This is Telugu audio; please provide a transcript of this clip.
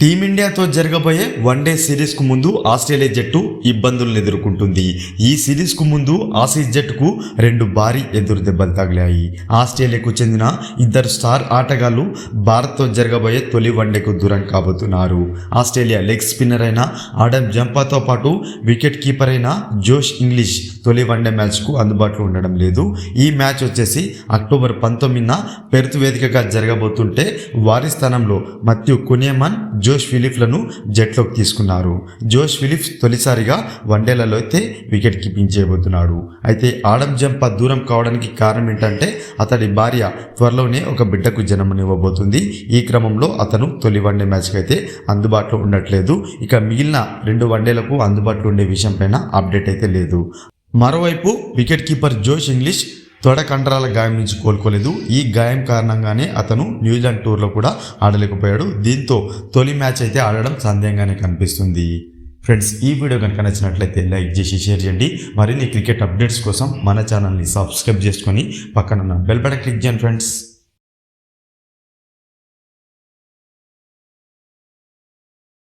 టీమిండియాతో జరగబోయే వన్డే సిరీస్కు ముందు ఆస్ట్రేలియా జట్టు ఇబ్బందులను ఎదుర్కొంటుంది. ఈ సిరీస్కు ముందు ఆసీస్ జట్టుకు రెండు భారీ ఎదురు దెబ్బలు తగిలాయి. ఆస్ట్రేలియాకు చెందిన ఇద్దరు స్టార్ ఆటగాళ్ళు భారత్తో జరగబోయే తొలి వన్డేకు దూరం కాబోతున్నారు. ఆస్ట్రేలియా లెగ్ స్పిన్నర్ అయిన ఆడమ్ జంపాతో పాటు వికెట్ కీపర్ అయిన జోష్ ఇంగ్లీష్ తొలి వన్డే మ్యాచ్కు అందుబాటులో ఉండడం లేదు. ఈ మ్యాచ్ వచ్చేసి అక్టోబర్ పంతొమ్మిదిన పెర్త్ వేదికగా జరగబోతుంటే వారి స్థానంలో మత్యు కునియమన్ జోష్ ఫిలిప్లను జట్లోకి తీసుకున్నారు. జోష్ ఫిలిప్స్ తొలిసారిగా వన్డేలలో అయితే వికెట్ కీపింగ్ చేయబోతున్నాడు. అయితే ఆడం జంప దూరం కావడానికి కారణం ఏంటంటే అతడి భార్య త్వరలోనే ఒక బిడ్డకు జన్మనివ్వబోతుంది. ఈ క్రమంలో అతను తొలి వన్డే మ్యాచ్కి అయితే అందుబాటులో ఉండట్లేదు. ఇక మిగిలిన రెండు వన్డేలకు అందుబాటులో ఉండే విషయం పైన అప్డేట్ అయితే లేదు. మరోవైపు వికెట్ కీపర్ జోష్ ఇంగ్లీష్ తొడ కండరాల గాయం నుంచి కోలుకోలేదు. ఈ గాయం కారణంగానే అతను న్యూజిలాండ్ టూర్లో కూడా ఆడలేకపోయాడు. దీంతో తొలి మ్యాచ్ అయితే ఆడడం సందేహంగానే కనిపిస్తుంది. ఫ్రెండ్స్ ఈ వీడియో కనుక నచ్చినట్లయితే లైక్ చేసి షేర్ చేయండి. మరిన్ని క్రికెట్ అప్డేట్స్ కోసం మన ఛానల్ని సబ్స్క్రైబ్ చేసుకొని పక్కన ఉన్న బెల్ బటన్ క్లిక్ చేయండి ఫ్రెండ్స్.